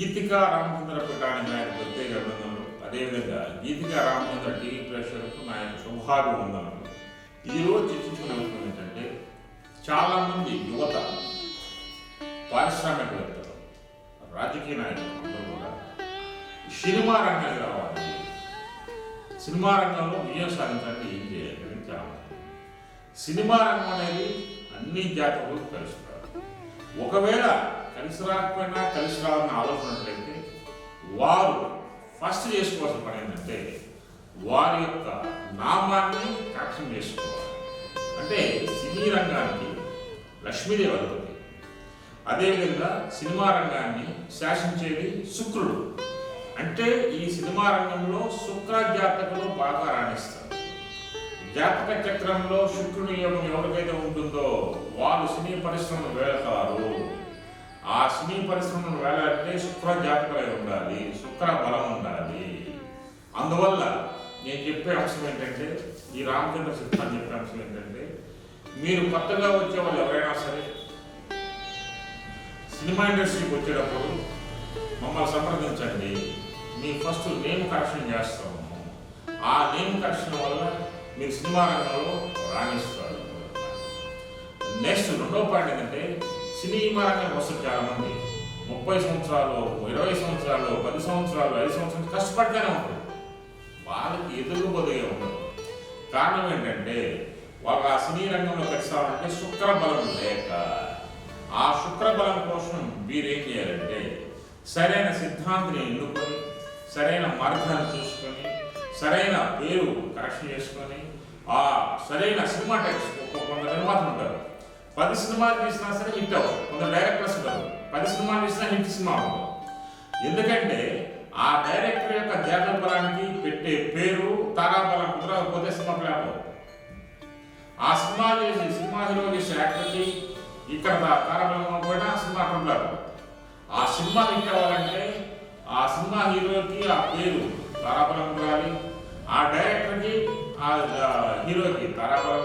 గీతికా రామచంద్ర పటానికి ఆయన ప్రత్యేక అభినందనలు అదేవిధంగా గీతికా రామచంద్ర టీవీ ప్రేక్షకులకు నా యొక్క శుభాభివందనలు ఈరోజు చర్చించుకునే విషయం ఏంటంటే చాలామంది యువత పారిశ్రామికవేత్తలు రాజకీయ నాయకులు అందరూ కూడా సినిమా రంగానికి రావాలి. సినిమా రంగంలో విజయం సాధించాలంటే ఏం చేయాలి అని చాలా సినిమా రంగం అనేది అన్ని జాతకులకు కలుస్తారు ఒకవేళ కలిసి రాకపోయినా కలిసి రావాలని ఆలోచన ఉన్నట్లయితే వారు ఫస్ట్ చేసుకోవాల్సిన పని ఏంటంటే వారి యొక్క నామాన్ని కరెక్షన్ చేసుకోవాలి. అంటే సినీ రంగానికి లక్ష్మీదేవి అధిపతి అదేవిధంగా సినిమా రంగాన్ని శాసించేది శుక్రుడు. అంటే ఈ సినిమా రంగంలో శుక్ర జాతకులు బాగా రాణిస్తారు. జాతక చక్రంలో శుక్రుని యోగం ఎవరికైతే ఉంటుందో వారు సినీ పరిశ్రమను వేళతారు ఆ శని పరిశ్రమను వెళ్ళాలంటే శుక్ర జాతకలై ఉండాలి శుక్ర బలం ఉండాలి. అందువల్ల నేను చెప్పే అంశం ఏంటంటే ఈ రామచంద్ర సిద్ధాన్ని చెప్పే అంశం ఏంటంటే మీరు కొత్తగా వచ్చే వాళ్ళు ఎవరైనా సరే సినిమా ఇండస్ట్రీకి వచ్చేటప్పుడు మమ్మల్ని సంప్రదించండి. మీ ఫస్ట్ నేమ్ కరెక్షన్ చేస్తాము. ఆ నేమ్ కరెక్షన్ వల్ల మీరు సినిమా రంగంలో రాణిస్తారు. నెక్స్ట్ రెండో పాయింట్ ఏంటంటే సినిమా రంగం వస్తుంది చాలా మంది ముప్పై సంవత్సరాలు ఇరవై సంవత్సరాలు పది సంవత్సరాలు ఐదు సంవత్సరాలు కష్టపడ్డానే ఉంటారు. వాళ్ళకి ఎదురు బదులుగా ఉండదు. కారణం ఏంటంటే ఒక ఆ సినీ రంగంలో కలిసామంటే శుక్ర బలం లేక ఆ శుక్ర బలం కోసం వీరేం చేయాలంటే సరైన సిద్ధాంతిని ఎన్నుకొని సరైన మార్గాన్ని చూసుకొని సరైన పేరు కరెక్షన్ చేసుకొని ఆ సరైన సినిమా టెక్స్ట్ కొంత నిర్మాతలు ఉంటారు. పది సినిమాలు తీసినా సరే హిట్ అవ్వదు. కొందరు డైరెక్టర్స్ ఉంటారు పది సినిమాలు తీసినా హిట్ సినిమా అవ్వదు. ఎందుకంటే ఆ డైరెక్టర్ యొక్క జాతక బలానికి పెట్టే పేరు తారాబలం కుదరకపోతే సినిమా ఫ్లాప్ ఆ సినిమా చేసి సినిమా హీరో చేసే యాక్టర్కి ఇక్కడ తారాబలం కూడా సినిమా ఫ్లాప్ ఆ సినిమా హిట్ అవ్వాలంటే ఆ సినిమా హీరోకి ఆ పేరు తారాబలం ఉండాలి. ఆ డైరెక్టర్కి ఆ హీరోకి తారాబలం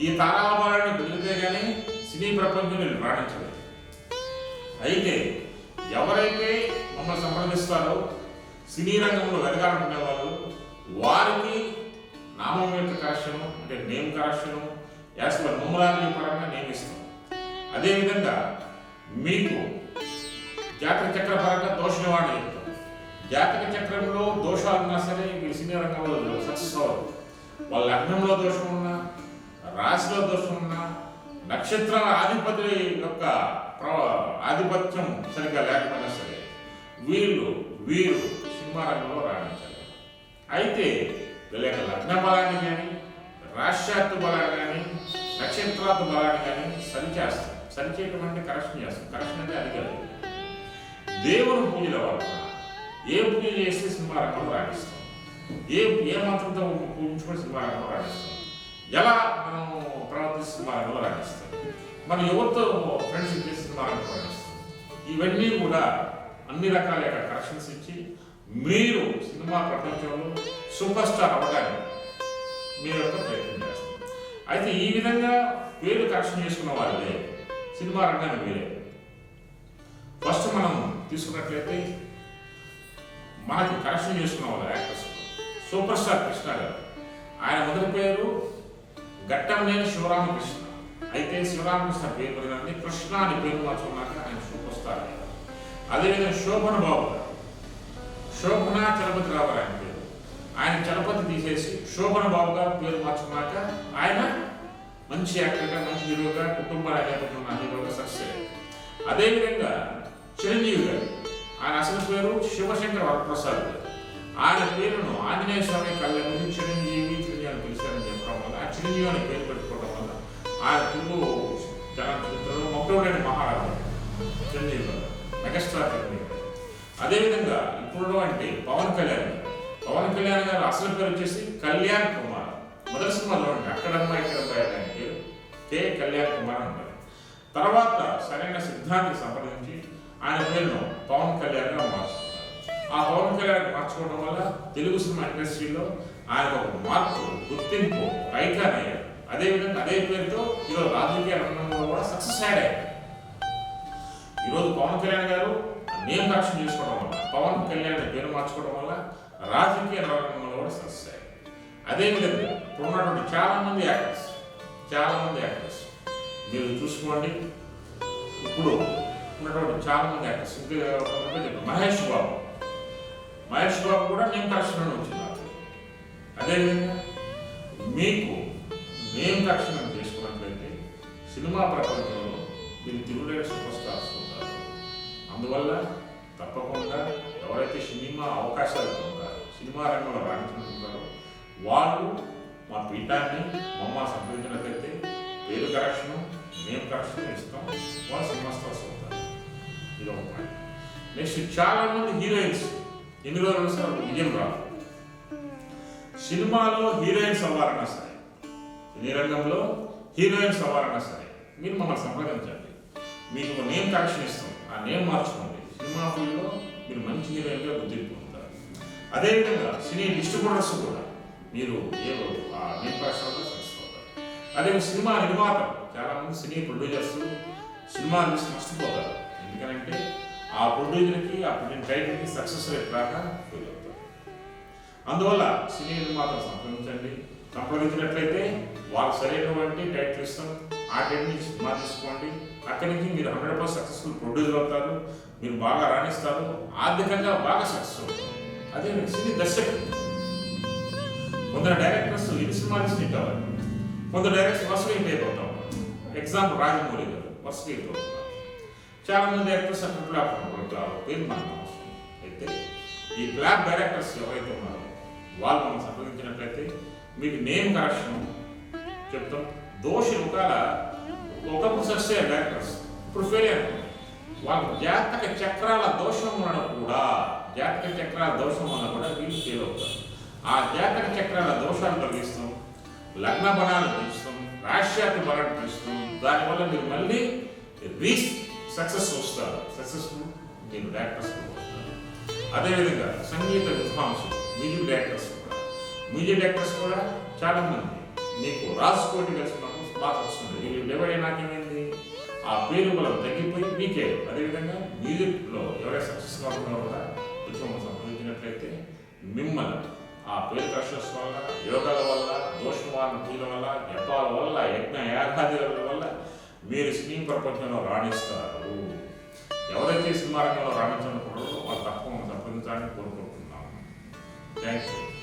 ఈ తారాబలాన్ని కుదిరితే కానీ సినీ ప్రపంచంలో రాణించలేదు అయితే ఎవరైతే మమ్మల్ని సంప్రదిస్తారో సినీ రంగంలో వెదగాలనుకునే వాళ్ళు వారికి నామం యొక్క కరెక్షన్ అంటే name correction as per numerology పరంగా నియమిస్తాం అదేవిధంగా మీకు జాతక చక్ర పరంగా దోష నివారణ చెప్తాం. జాతక చక్రంలో దోషాలు ఉన్నా సరే మీరు సినీ రంగంలో సక్సెస్ అవ్వరు. వాళ్ళ లగ్నంలో దోషం ఉన్నా రాశిలో దోషం ఉన్నా నక్షత్రాల ఆధిపతి యొక్క ఆధిపత్యం సరిగ్గా లేకపోయినా సరే వీళ్ళు వీరు సినిమా రంగంలో రాణించాలి. అయితే వీళ్ళ యొక్క లగ్న బలాన్ని కానీ రాష్ట్రాత్తు బలాన్ని కానీ నక్షత్రాత్తు బలాన్ని కానీ సరిచేస్తాం సరిచేయటం అంటే కరెక్షన్ చేస్తాం కరెక్షన్ అంటే అడిగారు దేవుని పూజల వల్ల ఏ పూజ చేస్తే సింహారంగంలో రాణిస్తాం ఏ ఏ మంత్రంతో పూజించుకొని సింహారంగంలో రాణిస్తాం ఎలా మనం ప్రవర్తిస్తే సినిమా రాణిస్తాం మనం ఎవరితో ఫ్రెండ్షిప్ చేసి సినిమా రాణిస్తాం ఇవన్నీ కూడా అన్ని రకాల కరెక్షన్స్ ఇచ్చి మీరు సినిమా ప్రపంచంలో సూపర్ స్టార్ అవ్వడానికి మీరు యొక్క ప్రయత్నం చేస్తారు. అయితే ఈ విధంగా పేరు కరెక్షన్ చేసుకున్న వాళ్ళే సినిమా రంగానికి వేరే ఫస్ట్ మనం తీసుకున్నట్లయితే మనకి కరెక్షన్ చేసుకున్న వాళ్ళు యాక్టర్స్. సూపర్ స్టార్ కృష్ణ గారు ఆయన మొదటి పేరు ఘట్టంనేని శివరామకృష్ణ. అయితే శివరామకృష్ణ పేరు బదులు కృష్ణ అని పేరు మార్చుకున్నాక ఆయన సూపర్ స్టార్ అయ్యారు అదేవిధంగా శోభన్ బాబు గారు. శోభన చలపతి రావు ఆయన పేరు. ఆయన చలపతి తీసేసి శోభన బాబు గారు పేరు మార్చుకున్నాక ఆయన మంచి యాక్టర్గా మంచి హీరోగా కుటుంబ నేపథ్యం ఉన్న హీరోగా సక్సెస్ అయ్యారు. అదేవిధంగా చిరంజీవి గారు. ఆయన అసలు పేరు శివశంకర్ వరప్రసాద్ గారు. ఆయన పేరును ఆంజనేయ స్వామి కళ్యాణ్ చిరంజీవి చిరంజీవి అని పిలిచారని పెట్టడం వల్ల ఆ చిరంజీవి అనే పేరు పెట్టుకోవడం వల్ల ఆయన తెలుగు చరిత్రలో మొక్కడైన మహారాజు చిరంజీవి గారు మెగాస్టార్ చిరంజీవి గారు అదేవిధంగా ఇప్పుడు అంటే పవన్ కళ్యాణ్ పవన్ కళ్యాణ్ గారు అసలు పేరు వచ్చేసి కళ్యాణ్ కుమార్. మొదటి సినిమాలో ఉంటే అక్కడమ్మా ఇక్కడ ఆయన పేరు కే. కళ్యాణ్ కుమార్ అంటారు తర్వాత సరైన సిద్ధాంతి సంప్రదించి ఆయన పేరును పవన్ కళ్యాణ్గా మార్చుకున్నారు. ఆ పవన్ కళ్యాణ్ మార్చుకోవడం వల్ల తెలుగు సినిమా ఇండస్ట్రీలో ఆయన ఒక మార్పు గుర్తింపు ఐకాన్ అయ్యారు అదేవిధంగా అదే పేరుతో ఈరోజు రాజకీయ రంగంలో కూడా సక్సెస్ అయ్యాడు. ఈరోజు పవన్ కళ్యాణ్ గారు నేమ్ కరెక్షన్ చేసుకోవడం వల్ల పవన్ కళ్యాణ్ పేరు మార్చుకోవడం వల్ల రాజకీయ రంగంలో కూడా సక్సెస్ అయ్యాడు. అదేవిధంగా ఇప్పుడు ఉన్నటువంటి చాలామంది యాక్టర్స్ చాలామంది యాక్టర్స్ మీరు చూసుకోండి. ఇప్పుడు ఉన్నటువంటి చాలా మంది యాక్టర్స్ ఇంకా మహేష్ బాబు. మహేష్ బాబు కూడా నేమ్ కరెక్షన్ వచ్చింది అదేవిధంగా మీకు మేము కరెక్షన్ చేసుకున్నట్లయితే సినిమా ప్రపంచంలో మీరు తిరుగులేని సూపర్ స్టార్స్ ఉంటారు. అందువల్ల తప్పకుండా ఎవరైతే సినిమా అవకాశాలు ఉంటారో సినిమా రంగంలో రాణించుకుంటున్నారో వాళ్ళు మా పీఠాన్ని మమ్మ సంప్రదించినట్లయితే పేరు కరెక్షన్ నేమ్ కరెక్షన్ ఇస్తాం వాళ్ళు సినిమా స్టార్స్ అవుతారు. ఇది ఒక పాయింట్ నెక్స్ట్ చాలా మంది హీరోయిన్స్ ఎన్ని రోజులు సార్ విజయం రాదు. సినిమాలో హీరోయిన్స్ అవ్వాలన్నా సరే. సినీ రంగంలో హీరోయిన్స్ అవ్వాలన్నా సరే. మీరు మమ్మల్ని సంప్రదించండి. మీకు ఒక నేమ్ కరెక్షన్ ఇస్తాం. ఆ నేమ్ మార్చుకోండి. సినిమా ఫీల్డ్లో మీరు మంచి హీరోయిన్గా గుర్తింపు పొందుతారు. అదేవిధంగా సినీ డిస్ట్రిబ్యూటర్స్ కూడా మీరు ఏ ఆ నేమ్ కరెక్షన్ సక్సెస్ అదే సినిమా నిర్మాత చాలామంది సినీ ప్రొడ్యూసర్స్ సినిమా చూసి నష్టపోతారు ఎందుకంటే ఆ ప్రొడ్యూసర్కి ఆ ప్రొడ్యూసర్ టైటిల్కి సక్సెస్ రేట్ రాక అందువల్ల సినీ నిర్మాతలు సంప్రదించండి. సంప్రదించినట్లయితే వాళ్ళకి సరైనటువంటి టైటిల్ ఇస్తాం. ఆ టైటిల్ సినిమా తీసుకోండి. అక్కడి నుంచి మీరు హండ్రెడ్ పర్సెంట్ సక్సెస్ఫుల్ ప్రొడ్యూసర్ అవుతారు. మీరు బాగా రాణిస్తారు. ఆర్థికంగా బాగా సక్సెస్ అవుతారు. అదే సినీ దర్శకులు కొందరు డైరెక్టర్స్ ఇది సినిమా తీసి హిట్ అవ్వాలి? కొందరు డైరెక్టర్స్ వరుసగా హిట్ అయిపోతాం. ఎగ్జాంపుల్ రాజమౌళి గారు వరుసగా హిట్ అవుతున్నారు చాలా మంది డైరెక్టర్స్ అట్లా పేరు మనకు అవసరం అయితే ఈ బ్లాక్ డైరెక్టర్స్ ఎవరైతే ఉన్నారో వాళ్ళు మనం సంప్రదించినట్లయితే మీకు నేమ్ కరెక్షన్ చెప్తాం. దోషి ఒకవేళ ఒకప్పుడు సక్సెస్ డాక్టర్స్. ఇప్పుడు ఫెయిల్ వాళ్ళ జాతక చక్రాల దోషం వలన కూడా జాతక చక్రాల దోషం వలన కూడా వీళ్ళు ఫెయిల్ అవుతారు. ఆ జాతక చక్రాల దోషాలు తొలగిస్తాం లగ్న బలాలు పెంచుతాం రాష్ట్రాతి బలాన్ని పెంచుతాం. దానివల్ల మీరు మళ్ళీ రీస్ సక్సెస్ వస్తారు. సక్సెస్ఫుల్ మీరు డాక్టర్స్ అదేవిధంగా సంగీత విద్వాంసులు. మ్యూజిక్ డైరెక్టర్స్ కూడా. మ్యూజిక్ డైరెక్టర్స్ కూడా చాలా మంది మీకు రాసుకోటి కలిసినప్పుడు బాగా వస్తుంది. వీళ్ళు డెవై నాకేమైంది? ఆ పేరు బలం తగ్గిపోయి మీకే. అదేవిధంగా మ్యూజిక్లో ఎవరైతే సక్సెస్ ఉన్నారో కూడా ఉద్యమం సంప్రదించినట్లయితే మిమ్మల్ని ఆ పేరు కష్టస్ వల్ల యోగాల వల్ల దోషవాన పూజల వల్ల జపాల వల్ల యజ్ఞ యాగాదిల వల్ల మీరు సినీ ప్రపంచంలో రాణిస్తారు. ఎవరైతే సినిమా రంగంలో రాణించాలనుకుంటారో వాళ్ళు తప్పకుండా సంప్రదించాలని కోరుకుంటారు Thanks